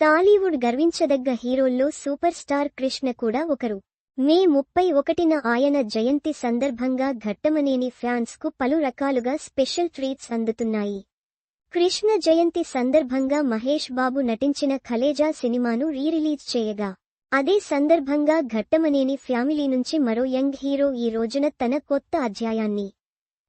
టాలీవుడ్ గర్వించదగ్గ హీరోల్లో super star Krishna కూడా ఒకరు. మే ముప్పై ఒకటిన ఆయన జయంతి సందర్భంగా ఘట్టమనేని ఫ్యాన్స్కు పలు రకాలుగా స్పెషల్ ట్రీట్స్ అందుతున్నాయి. కృష్ణ జయంతి సందర్భంగా మహేష్ బాబు నటించిన ఖలేజా సినిమాను రీరిలీజ్ చేయగా అదే సందర్భంగా ఘట్టమనేని ఫ్యామిలీ నుంచి మరో యంగ్ హీరో ఈ రోజున తన కొత్త అధ్యాయాన్ని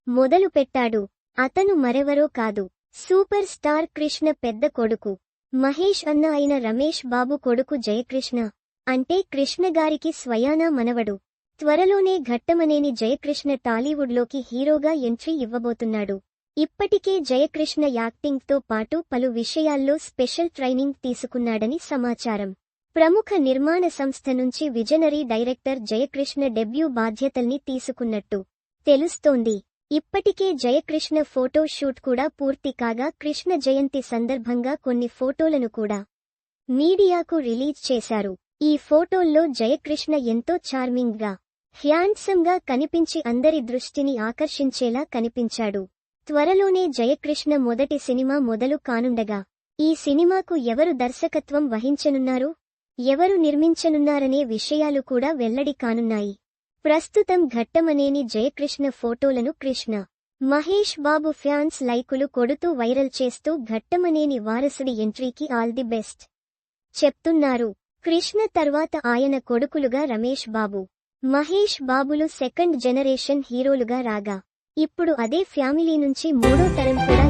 మొదలు పెట్టాడు అతను మరెవరో కాదు. సూపర్ స్టార్ కృష్ణ పెద్ద కొడుకు. మహేష్ అన్న అయిన రమేష్ బాబు కొడుకు జయకృష్ణ. అంటే కృష్ణ గారికి స్వయానా మనవడు. త్వరలోనే ఘట్టమనేని జయకృష్ణ టాలీవుడ్లోకి హీరోగా ఎంట్రీ ఇవ్వబోతున్నాడు. ఇప్పటికే జయకృష్ణ యాక్టింగ్తో పాటు పలు విషయాల్లో స్పెషల్ ట్రైనింగ్ తీసుకున్నాడని సమాచారం. ప్రముఖ నిర్మాణ సంస్థ నుంచి విజనరీ డైరెక్టర్ జయకృష్ణ డెబ్యూ బాధ్యతల్ని తీసుకున్నట్టు తెలుస్తోంది. ఇప్పటికే జయకృష్ణ ఫోటో షూట్ కూడా పూర్తి కాగా కృష్ణ జయంతి సందర్భంగా కొన్ని ఫోటోలను కూడా మీడియాకు రిలీజ్ చేశారు. ఈ ఫోటోల్లో జయకృష్ణ ఎంతో చార్మింగ్గా హ్యాండ్సమ్గా కనిపించి అందరి దృష్టిని ఆకర్షించేలా కనిపించాడు. త్వరలోనే జయకృష్ణ మొదటి సినిమా మొదలు కానుండగా ఈ సినిమాకు ఎవరు దర్శకత్వం వహించనున్నారు ఎవరు నిర్మించనున్నారనే విషయాలు కూడా వెల్లడి కానున్నాయి. ప్రస్తుతం ఘట్టమనేని జయకృష్ణ ఫోటోలను కృష్ణ మహేష్ బాబు ఫ్యాన్స్ లైకులు కొడుతూ వైరల్ చేస్తూ ఘట్టమనేని వారసుడి ఎంట్రీకి ఆల్ ది బెస్ట్. చెప్తున్నారు. కృష్ణ తర్వాత ఆయన కొడుకులుగా రమేష్ బాబు మహేష్ బాబులు సెకండ్ జనరేషన్ హీరోలుగా రాగా ఇప్పుడు అదే ఫ్యామిలీ నుంచి మూడో తరం కూడా